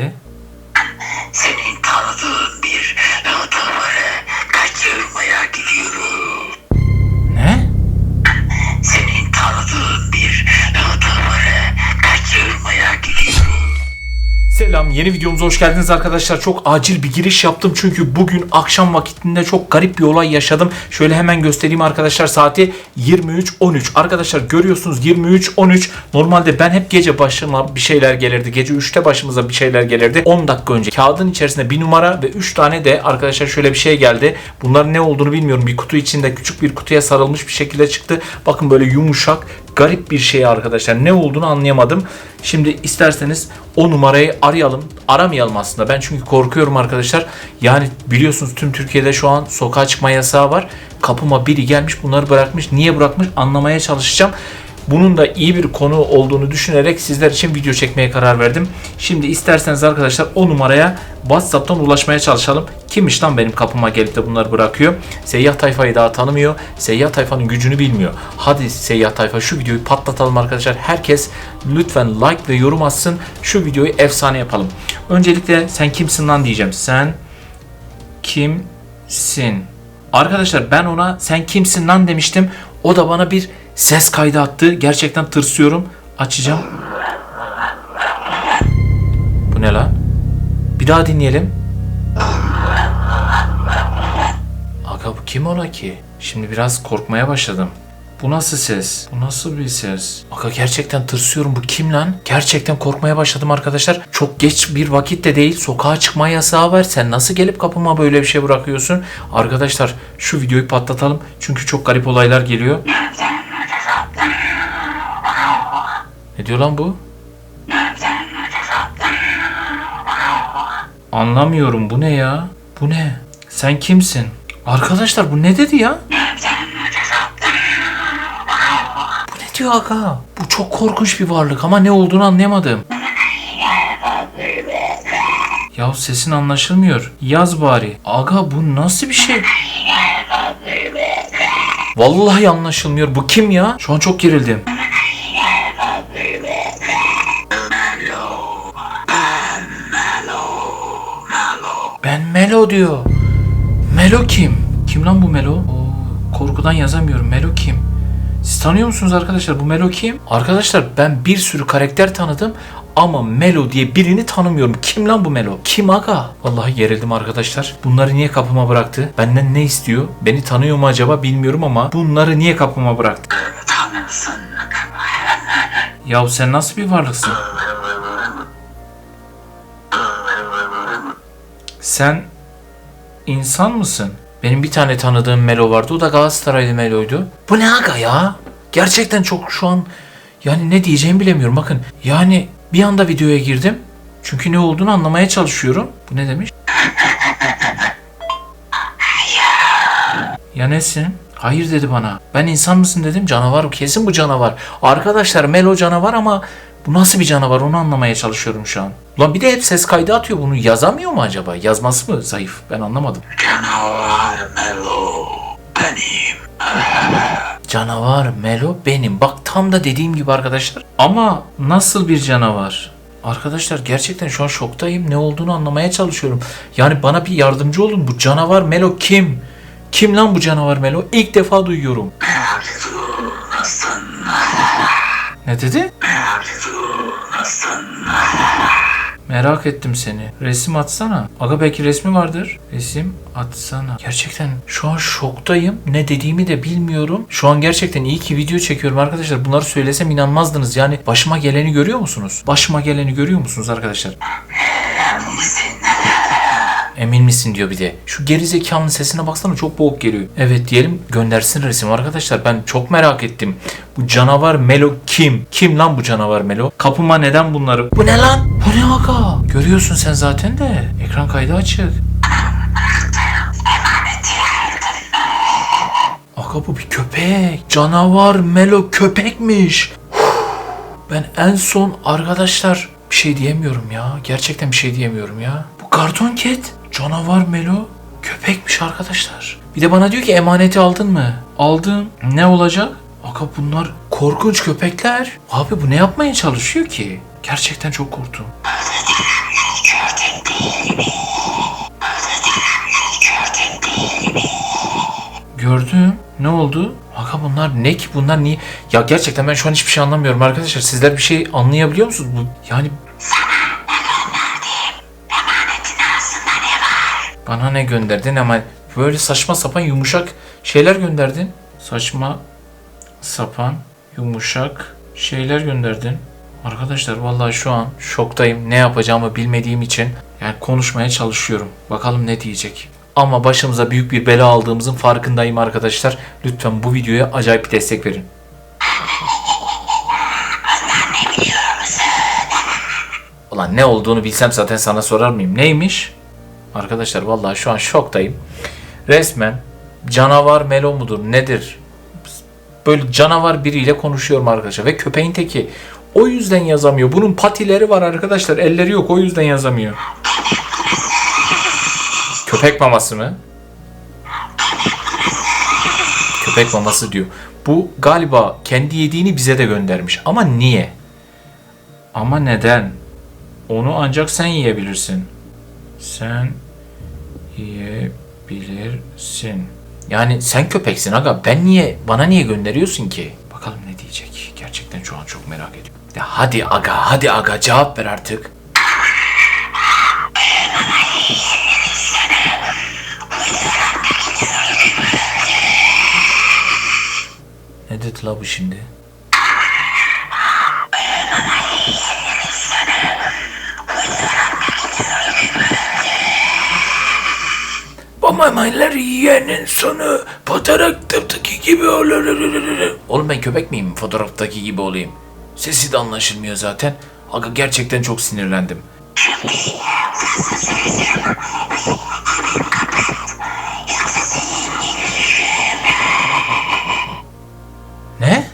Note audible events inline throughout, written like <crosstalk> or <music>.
geldi. Senin tanıdığın bir Selam yeni videomuza hoş geldiniz arkadaşlar. Çok acil bir giriş yaptım çünkü bugün akşam vakitinde çok garip bir olay yaşadım. Şöyle hemen göstereyim arkadaşlar saati 23.13. Arkadaşlar görüyorsunuz 23.13. Normalde ben hep gece başıma bir şeyler gelirdi. Gece 3'te başımıza bir şeyler gelirdi. 10 dakika önce kağıdın içerisinde bir numara ve 3 tane de arkadaşlar şöyle bir şey geldi. Bunların ne olduğunu bilmiyorum. Bir kutu içinde küçük bir kutuya sarılmış bir şekilde çıktı. Bakın böyle yumuşak garip bir şey arkadaşlar. Ne olduğunu anlayamadım. Şimdi isterseniz o numarayı arayalım. Aramayalım aslında. Ben çünkü korkuyorum arkadaşlar. Yani biliyorsunuz tüm Türkiye'de şu an sokağa çıkma yasağı var. Kapıma biri gelmiş bunları bırakmış. Niye bırakmış anlamaya çalışacağım. Bunun da iyi bir konu olduğunu düşünerek sizler için video çekmeye karar verdim. Şimdi isterseniz arkadaşlar o numaraya WhatsApp'tan ulaşmaya çalışalım. Kimmiş lan benim kapıma gelip de bunları bırakıyor? Seyyah tayfayı daha tanımıyor. Seyyah tayfanın gücünü bilmiyor. Hadi seyyah tayfa şu videoyu patlatalım arkadaşlar. Herkes lütfen like ve yorum atsın. Şu videoyu efsane yapalım. Öncelikle sen kimsin lan diyeceğim. Sen kimsin? Arkadaşlar ben ona sen kimsin lan demiştim. O da bana bir ses kaydı attı. Gerçekten tırsıyorum. Açacağım. Bu ne lan? Bir daha dinleyelim. Bu kim ola ki? Şimdi biraz korkmaya başladım. Bu nasıl ses? Bu nasıl bir ses? Aga gerçekten tırsıyorum. Bu kim lan? Gerçekten korkmaya başladım arkadaşlar. Çok geç bir vakit de değil. Sokağa çıkma yasağı var. Sen nasıl gelip kapıma böyle bir şey bırakıyorsun? Arkadaşlar şu videoyu patlatalım. Çünkü çok garip olaylar geliyor. Ne diyor lan bu? Anlamıyorum. Bu ne ya? Bu ne? Sen kimsin? Arkadaşlar bu ne dedi ya? Bu ne diyor aga? Bu çok korkunç bir varlık ama ne olduğunu anlayamadım. Ya sesin anlaşılmıyor. Yaz bari. Aga bu nasıl bir şey? Vallahi anlaşılmıyor. Bu kim ya? Şu an çok gerildim. Ben Melo diyor. Melo kim? Kim lan bu Melo? Oo, korkudan yazamıyorum. Melo kim? Siz tanıyor musunuz arkadaşlar? Bu Melo kim? Arkadaşlar ben bir sürü karakter tanıdım ama Melo diye birini tanımıyorum. Kim lan bu Melo? Kim aga? Vallahi gerildim arkadaşlar. Bunları niye kapıma bıraktı? Benden ne istiyor? Beni tanıyor mu acaba bilmiyorum ama bunları niye kapıma bıraktı? Tanırsın. Yahu sen nasıl bir varlıksın? Sen insan mısın? Benim bir tane tanıdığım Melo vardı. O da Galatasaraylı Melo'ydu. Bu ne aga ya? Gerçekten çok şu an yani ne diyeceğimi bilemiyorum. Bakın yani bir anda videoya girdim. Çünkü ne olduğunu anlamaya çalışıyorum. Bu ne demiş? <laughs> Ya nesin? Hayır dedi bana. Ben insan mısın dedim. Canavar. Kesin bu canavar. Arkadaşlar Melo canavar ama bu nasıl bir canavar onu anlamaya çalışıyorum şu an. Ulan bir de hep ses kaydı atıyor bunu. Yazamıyor mu acaba? Yazması mı zayıf? Ben anlamadım. Canavar Melo. Benim. Canavar Melo benim. Bak tam da dediğim gibi arkadaşlar. Ama nasıl bir canavar? Arkadaşlar gerçekten şu an şoktayım. Ne olduğunu anlamaya çalışıyorum. Yani bana bir yardımcı olun. Bu canavar Melo kim? Kim lan bu canavar Melo? İlk defa duyuyorum. Ne dedi? Merak ettim seni. Resim atsana. Aga belki resmi vardır. Resim atsana. Gerçekten şu an şoktayım. Ne dediğimi de bilmiyorum. Şu an gerçekten iyi ki video çekiyorum arkadaşlar. Bunları söylesem inanmazdınız. Yani başıma geleni görüyor musunuz? Başıma geleni görüyor musunuz arkadaşlar? Emin misin diyor bir de. Şu gerizekalının sesine baksana çok boğuk geliyor. Evet diyelim göndersin resim arkadaşlar. Ben çok merak ettim. Bu canavar Melo kim? Kim lan bu canavar Melo? Kapıma neden bunları? Bu ne lan? Bu ne aga? Görüyorsun sen zaten de. Ekran kaydı açık. Aga bu bir köpek. Canavar Melo köpekmiş. Ben en son arkadaşlar bir şey diyemiyorum ya. Gerçekten bir şey diyemiyorum ya. Bu karton ket. Canavar Melo köpekmiş arkadaşlar. Bir de bana diyor ki emaneti aldın mı? Aldım. Ne olacak? Aga bunlar korkunç köpekler. Abi bu ne yapmaya çalışıyor ki? Gerçekten çok korktum. Gördüm. Ne oldu? Aga bunlar ne ki? Bunlar niye? Ya gerçekten ben şu an hiçbir şey anlamıyorum arkadaşlar. Sizler bir şey anlayabiliyor musunuz? Bu, yani... Sana Bana ne gönderdin ama böyle saçma sapan yumuşak şeyler gönderdin. Saçma sapan yumuşak şeyler gönderdin. Arkadaşlar vallahi şu an şoktayım. Ne yapacağımı bilmediğim için yani konuşmaya çalışıyorum. Bakalım ne diyecek. Ama başımıza büyük bir bela aldığımızın farkındayım arkadaşlar. Lütfen bu videoya acayip bir destek verin. Ulan ne olduğunu bilsem zaten sana sorar mıyım? Neymiş? Arkadaşlar vallahi şu an şoktayım. Resmen canavar Melo mudur nedir? Böyle canavar biriyle konuşuyorum arkadaşlar ve köpeğin teki. O yüzden yazamıyor. Bunun patileri var arkadaşlar. Elleri yok o yüzden yazamıyor. Köpek maması mı? Köpek maması diyor. Bu galiba kendi yediğini bize de göndermiş. Ama niye? Ama neden? Onu ancak sen yiyebilirsin. Sen yiyebilirsin. Yani sen köpeksin aga. Ben niye, bana niye gönderiyorsun ki? Bakalım ne diyecek. Gerçekten şu an çok merak ediyorum. Ya hadi aga, hadi aga cevap ver artık. Ne dedi la bu şimdi? Bu mamalar yiyenin sonu fotoğraftaki gibi olur. Oğlum ben köpek miyim fotoğraftaki gibi olayım? Sesi de anlaşılmıyor zaten. Aga gerçekten çok sinirlendim. Ne?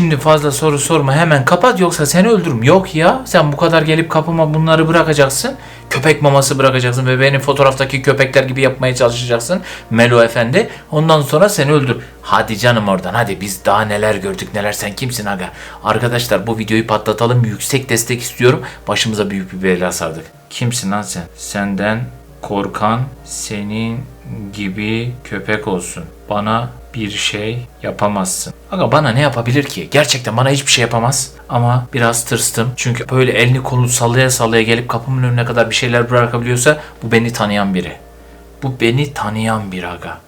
Şimdi fazla soru sorma hemen kapat yoksa seni öldürürüm. Yok ya sen bu kadar gelip kapıma bunları bırakacaksın. Köpek maması bırakacaksın ve beni fotoğraftaki köpekler gibi yapmaya çalışacaksın. Melo efendi. Ondan sonra seni öldür. Hadi canım oradan hadi biz daha neler gördük neler sen kimsin aga. Arkadaşlar bu videoyu patlatalım yüksek destek istiyorum. Başımıza büyük bir bela sardık. Kimsin lan sen? Senden korkan senin gibi köpek olsun. Bana bir şey yapamazsın. Aga bana ne yapabilir ki? Gerçekten bana hiçbir şey yapamaz. Ama biraz tırstım. Çünkü böyle elini kolunu sallaya sallaya gelip kapımın önüne kadar bir şeyler bırakabiliyorsa bu beni tanıyan biri. Bu beni tanıyan bir aga.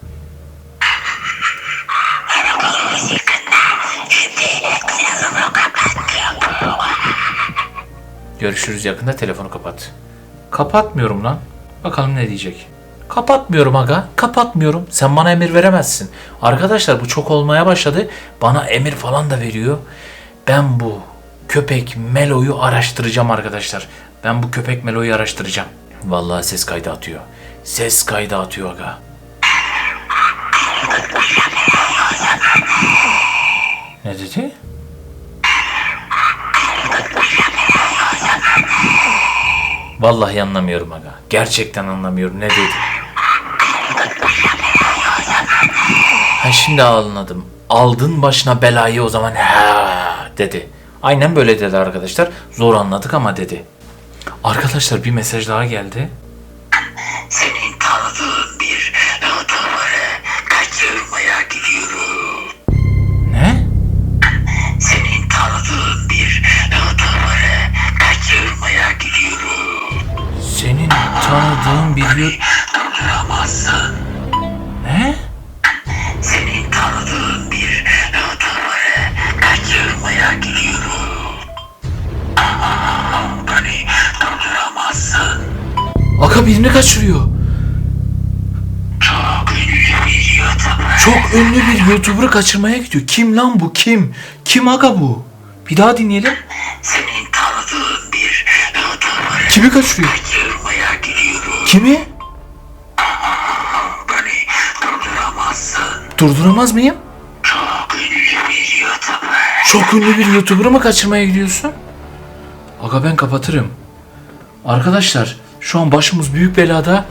Görüşürüz yakında telefonu kapat. Kapatmıyorum lan. Bakalım ne diyecek. Kapatmıyorum aga. Kapatmıyorum. Sen bana emir veremezsin. Arkadaşlar bu çok olmaya başladı. Bana emir falan da veriyor. Ben bu köpek Melo'yu araştıracağım arkadaşlar. Ben bu köpek Melo'yu araştıracağım. Vallahi ses kaydı atıyor. Ses kaydı atıyor aga. Ne dedi? Vallahi anlamıyorum aga. Gerçekten anlamıyorum. Ne dedi? Şimdi anladım. Aldın başına belayı o zaman ha dedi. Aynen böyle dedi arkadaşlar. Zor anladık ama dedi. Arkadaşlar bir mesaj daha geldi. Senin tanıdığın bir adamları kaçırmaya gidiyorum. Ne? Senin tanıdığın bir adamları kaçırmaya gidiyorum. Senin tanıdığın bir yurt... Aka birini kaçırıyor. Çok ünlü bir YouTuber'ı kaçırmaya gidiyor. Kim lan bu? Kim? Kim aga bu? Bir daha dinleyelim. Senin tanıdığın bir adamları Kimi kaçırıyor? kaçırmaya gidiyorum. Kimi? Beni durduramazsın. Durduramaz mıyım? Çok ünlü bir YouTuber. Çok ünlü bir YouTuber'ı mı kaçırmaya gidiyorsun? Aga ben kapatırım. Arkadaşlar şu an başımız büyük belada.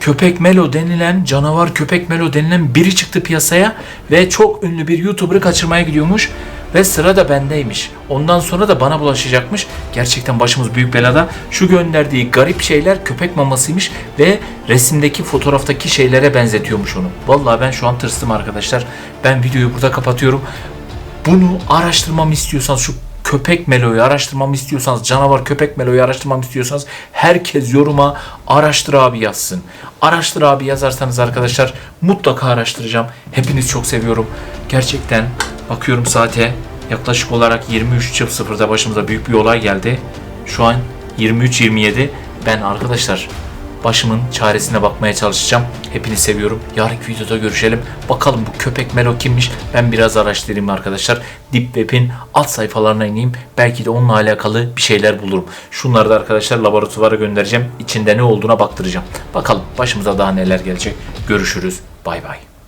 Köpek Melo denilen, canavar köpek Melo denilen biri çıktı piyasaya ve çok ünlü bir YouTuber'ı kaçırmaya gidiyormuş. ve sıra da bendeymiş. Ondan sonra da bana bulaşacakmış. Gerçekten başımız büyük belada. Şu gönderdiği garip şeyler köpek mamasıymış ve resimdeki fotoğraftaki şeylere benzetiyormuş onu. Vallahi ben şu an tırstım arkadaşlar. Ben videoyu burada kapatıyorum. Bunu araştırmamı istiyorsanız şu köpek meloyu araştırmamı istiyorsanız canavar köpek meloyu araştırmamı istiyorsanız herkes yoruma araştır abi yazsın. Araştır abi yazarsanız arkadaşlar mutlaka araştıracağım. Hepiniz çok seviyorum. Gerçekten bakıyorum saate yaklaşık olarak 23.00'da başımıza büyük bir olay geldi. Şu an 23.27 ben arkadaşlar başımın çaresine bakmaya çalışacağım. Hepinizi seviyorum. Yarınki videoda görüşelim. Bakalım bu köpek Melo kimmiş? Ben biraz araştırayım arkadaşlar. Deep Web'in alt sayfalarına ineyim. Belki de onunla alakalı bir şeyler bulurum. Şunları da arkadaşlar laboratuvara göndereceğim. İçinde ne olduğuna baktıracağım. Bakalım başımıza daha neler gelecek. Görüşürüz. Bay bay.